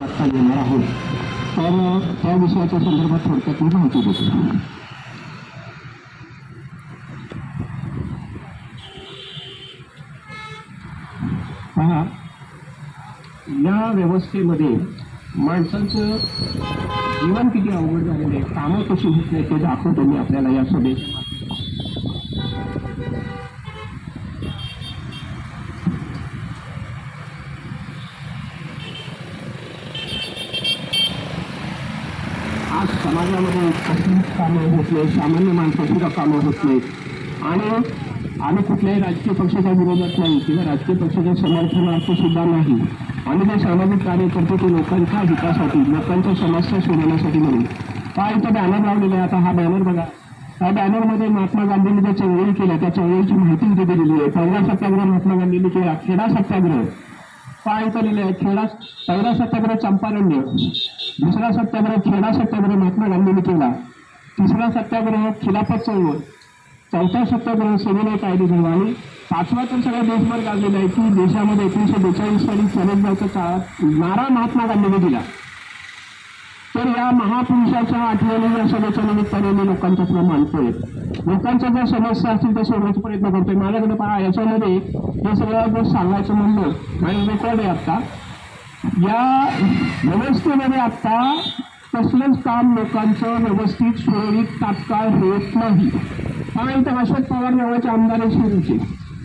आता येणार आहोत तर त्या विषयाच्या संदर्भात थोडक्यात मी माहिती देतो पहा या व्यवस्थेमध्ये माणसांचं जीवन किती अवघड झालेलं आहे कामं कशी होत नाही ते दाखवतो मी आपल्याला या सभेच्या समाजामध्ये कसलीच कामं होत नाही सामान्य माणसाची कामं होत नाहीत. आणि आम्ही कुठल्याही राजकीय पक्षाच्या विरोधात नाही किंवा राजकीय पक्षाच्या समर्थनार्थ सुद्धा नाही. आम्ही जे सामाजिक कार्य करतो ते लोकांच्या हितासाठी लोकांच्या समस्या सोडवण्यासाठी म्हणून. हा इथं बॅनर लावलेला आहे आता हा बॅनर बघा. त्या बॅनरमध्ये महात्मा गांधींनी ज्या चळवळी केल्या त्या चळवळीची माहिती इथे दिलेली आहे. पहिला सत्याग्रह महात्मा गांधींनी केला खेडा सत्याग्रह. काय इथं लिहिलं आहे खेडा पहिला सत्याग्रह चंपारण्य. दुसरा सत्याग्रह खेडा सत्याग्रह महात्मा गांधींनी केला. तिसरा सत्याग्रह खिलाफत चळवळ. चौथा सत्याग्रह सविनय कायदे झाला आणि पाचवा तर सगळ्या देशभर गाजलेला आहे की देशामध्ये एकोणीसशे बेचाळीस साली स्वराज्याच्या काळात नारा महात्मा गांधींनी दिला. तर या महापुरुषाच्या आठवणी या सभेच्या निमित्ताने मी लोकांच्या पुढे लोकांच्या ज्या समस्या असतील त्या सोडवायचा प्रयत्न करतोय. माझ्याकडे पहा याच्यामध्ये हे सगळं जर सांगायचं म्हणलं आणि रेकॉर्ड आहे आता? या व्यवस्थेमध्ये आता कसलंच काम लोकांचं व्यवस्थित सुरळीत तात्काळ होत नाही. हा इथं अशोक पवार नावाचे आमदार आहे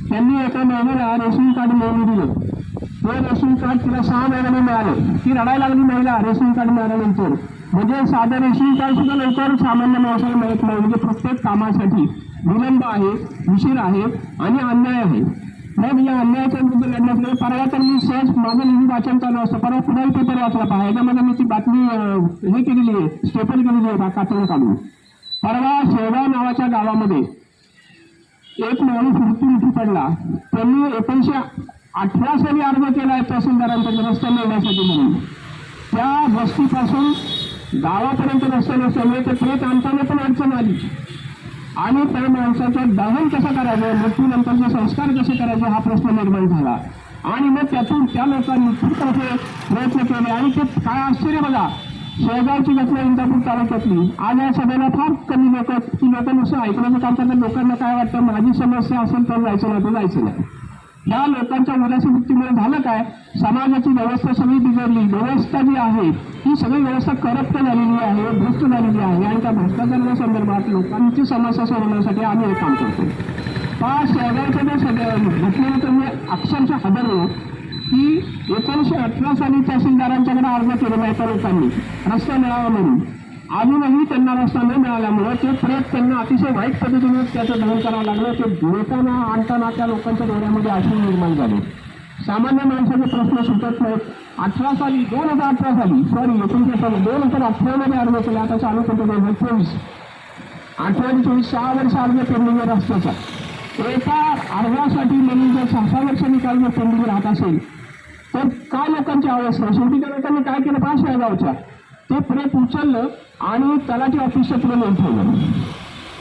त्यांनी एका महिलेला रेशन कार्ड मिळवून दिलं. ते रेशन कार्ड तिला सहा महिन्याने मिळालं. ती रडायला लागली महिला रेशन कार्ड मिळाल्यानंतर. म्हणजे साधं रेशन कार्ड सुद्धा लवकर सामान्य माणसाला मिळत नाही. म्हणजे प्रत्येक कामासाठी विलंब आहे उशीर आहे आणि अन्याय आहे. मग या अन्यायाच्या विरुद्ध लढण्यासाठी परवा तर मी सहज माझं नेहमी वाचन चालू असतं. परवा पुन्हा पेपर वाचला पहा याच्यामध्ये मी ती बातमी हे केलेली आहे. स्टेपल केलेली आहे. कातून काढून. परवा शेगाव नावाच्या गावामध्ये एक माणूस मृत्यू उठी पडला. त्यांनी एकोणीशे अठरा साली अर्ज केला आहे तहसीलदारांकडे रस्ता मिळण्यासाठी म्हणून. त्या वस्तीपासून गावापर्यंत रस्ता नसल्यामुळे ते थेट आणताना पण अडचण आली. आणि त्या माणसाचं दहन कसं करायचं मृत्यूनंतरचे संस्कार कसे करायचे हा प्रश्न निर्माण झाला. आणि मग त्यातून त्या लोकांनी खूप मोठे प्रयत्न केले. आणि ते काय आश्चर्य बघा शेगावची घटना इंदापूर तालुक्यातली. आज या सभेला फार कमी लोक ती लोक नुसतं ऐकण्याचं काम करतात. लोकांना काय वाटतं माझी समस्या असेल तर जायचं नाही तर जायचं नाही. ह्या लोकांच्या उदासी वृत्तीमुळे झालं काय? समाजाची व्यवस्था सगळी बिघडली. व्यवस्था जी आहे ही सगळी व्यवस्था करप्ट झालेली आहे भ्रष्ट झालेली आहे आणि त्या भ्रष्टाचाराच्या संदर्भात लोकांची समस्या सोडवण्यासाठी आम्ही हे काम करतो पहा शेगावच्या ज्या सगळ्या घटनेनंतर मी अक्षरशः हजरलो की एकोणीसशे अठरा साली तहसीलदारांच्याकडे अर्ज केलेला आहे त्या लोकांनी. रस्ता मिळावा म्हणून. अजूनही त्यांना रस्ता न मिळाल्यामुळं ते प्रेत त्यांना अतिशय वाईट पद्धतीने त्याचं दहन करावं लागलं. ते बोलताना आणताना त्या लोकांच्या डोळ्यामध्ये अश्रू निर्माण झाले. सामान्य माणसाचे प्रश्न सुटत नाहीत. अठरा साली दोन हजार अठरा साली सॉरी एकोणीसशे साली दोन हजार अठरामध्ये अर्ज केला. आता चालू करतो दोन हजार चोवीस. अठरा चोवीस सहा वर्ष अर्ज पेंडिंग रस्त्याचा एका अर्जासाठी म्हणून जर सहा सहा वर्ष निकाल जर पेंडिंग राहत असेल तर काय लोकांची अवस्था? शेवटी त्या लोकांनी काय केलं? पाच वेळा गावच्या ते प्रेत उचललं आणि तलाठी ऑफिसच्या पुढे नेऊन ठेवलं.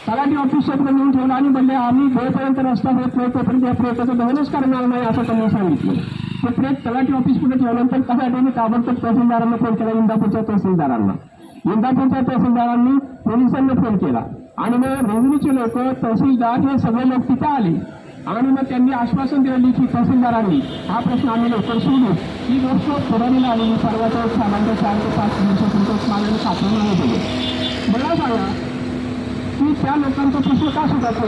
तलाठी ऑफिसच्या पुढे नेऊन ठेवलं आणि म्हणले आम्ही जोपर्यंत रस्ता होत नाही तोपर्यंत या प्रेताचं दहनच करणार नाही असं त्यांनी सांगितलं. ते प्रेत तलाठी ऑफिस पुढे ठेवल्यानंतर काय ताबडतोब तहसीलदारांना फोन केला इंदापूरच्या तहसीलदारांना. इंदापूरच्या तहसीलदारांनी पोलिसांना फोन केला. आणि मग रेव्हेन्यूचे लोक तहसीलदार हे सगळे लोक तिथं आले. आणि मग त्यांनी आश्वासन दिलं की तहसीलदारांनी हा प्रश्न आम्ही लवकर सोडू. ही गोष्ट पुढारीला आलेली सर्वांच्या सामान्य चार ते पाच संतोष माझ्याने सापडून दिले मला सांगा की त्या लोकांचा प्रश्न का सुटायचा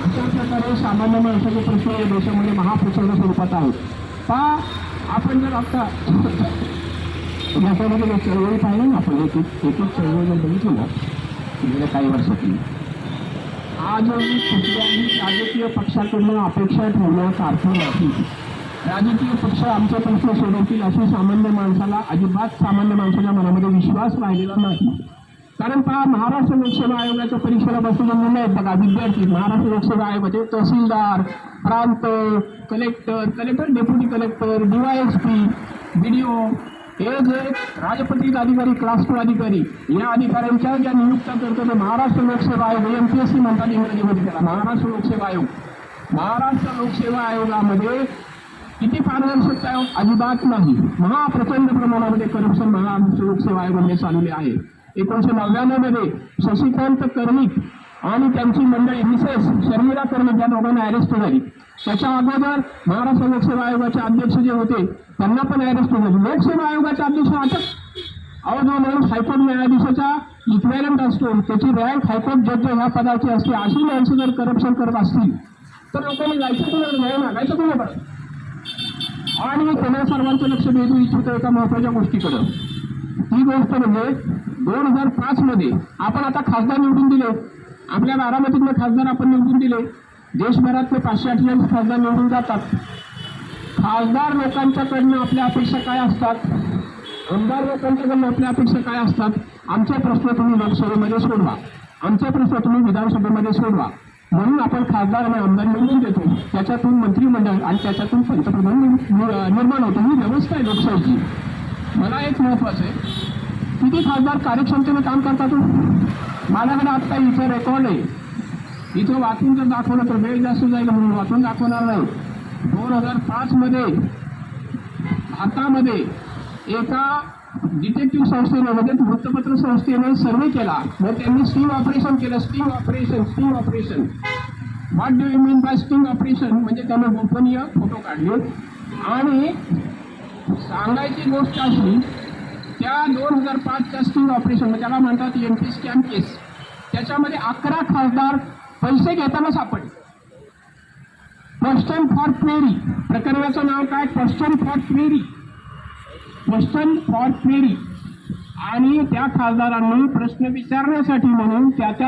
अशा प्रकारे सामान्य माणसाचे प्रश्न या देशामध्ये महाप्रचंड स्वरूपात आहेत. पा आपण जर आता याच्यामध्ये चळवळी पाहिली ना आपण एक एक एक चळवळ जर बघितली ना गेल्या काही वर्षातली. आज कुठल्याही राजकीय पक्षाकडनं अपेक्षा ठेवण्याचा अर्थ नाही. राजकीय पक्ष आमचे पक्ष सोडवतील अशी सामान्य माणसाला अजिबात सामान्य माणसाच्या मनामध्ये विश्वास राहिलेला नाही. कारण पहा महाराष्ट्र लोकसेवा आयोगाच्या परीक्षेला बसलेले मुलं आहेत बघा विद्यार्थी महाराष्ट्र लोकसेवा आयोगाचे तहसीलदार प्रांत collector collector deputy collector DYSP ओ हे जे राजपत्रित अधिकारी क्लास टू अधिकारी या अधिकाऱ्यांच्या ज्या नियुक्त्या करतो महाराष्ट्र लोकसेवा आयोग एम पी एस सी म्हणतात इंग्रजीमध्ये त्याला महाराष्ट्र लोकसेवा आयोग. महाराष्ट्र लोकसेवा आयोगामध्ये किती पारदर्शकता अजिबात नाही. महाप्रचंड प्रमाणामध्ये करप्शन महाराष्ट्र लोकसेवा आयोगामध्ये चालवले आहे. एकोणीशे नव्याण्णवमध्ये शशिकांत कर्णिक आणि त्यांची मंडळी मिसेस शर्मिला कर्णिक या दोघांना अरेस्ट झाली. त्याच्या अगोदर महाराष्ट्र लोकसेवा आयोगाचे अध्यक्ष जे होते त्यांना पण अरेस्ट झाले लोकसेवा आयोगाचे अध्यक्ष अटक अहो जो माणूस हायकोर्ट न्यायाधीशाचा इक्वेलंट असतो त्याची रँक हायकोर्ट जज ह्या पदाची असते अशी माणसं जर करप्शन करत असतील तर लोकांनी जायचं कोणाला न्याय मागायचं कोणाकडे आणि मी त्यांना सर्वांचं लक्ष वेधू इच्छितो एका महत्त्वाच्या गोष्टीकडं. ती गोष्ट म्हणजे दोन हजार पाच मध्ये आपण आता खासदार निवडून दिले. आपल्या बारामतीतनं खासदार आपण निवडून दिले. देशभरातले पाचशे अठ्ठेचाळीस खासदार निवडून जातात. खासदार लोकांच्याकडनं आपल्या अपेक्षा काय असतात? आमदार लोकांच्याकडनं आपल्या अपेक्षा काय असतात? आमचे प्रश्न तुम्ही लोकसभेमध्ये सोडवा. आमचे प्रश्न तुम्ही विधानसभेमध्ये सोडवा. म्हणून आपण खासदार आणि आमदार निवडून देतो. त्याच्यातून मंत्रिमंडळ आणि त्याच्यातून पंतप्रधान निर्माण होतो. ही व्यवस्था आहे लोकशाहीची मला एक महत्वाचं आहे. किती खासदार कार्यक्षमतेने काम करतात हो? माझ्याकडे आत्ता इथं रेकॉर्ड आहे. इथं वाचून जर दाखवलं तर वेळ जास्त जाईल म्हणून वाचून दाखवणार नाही. दोन हजार पाच मध्ये भारतामध्ये एका डिटेक्टिव्ह संस्थेने म्हणजे वृत्तपत्र संस्थेने सर्वे केला. मग त्यांनी स्टिंग ऑपरेशन केलं. Sting operation sting operation what do you mean by sting operation म्हणजे त्याने गोपनीय फोटो काढले. आणि सांगायची गोष्ट अशी त्या दोन हजार पाचच्या स्टिंग ऑपरेशन म्हणजे त्याला म्हणतात एम पी स्कॅम केस त्याच्यामध्ये अकरा खासदार पैसे घेताना सापडले. क्वेश्चन फॉर क्वेरी प्रकरणाचं नाव काय? Question for query question for query आणि त्या खासदारांनी प्रश्न विचारण्यासाठी म्हणून त्या त्या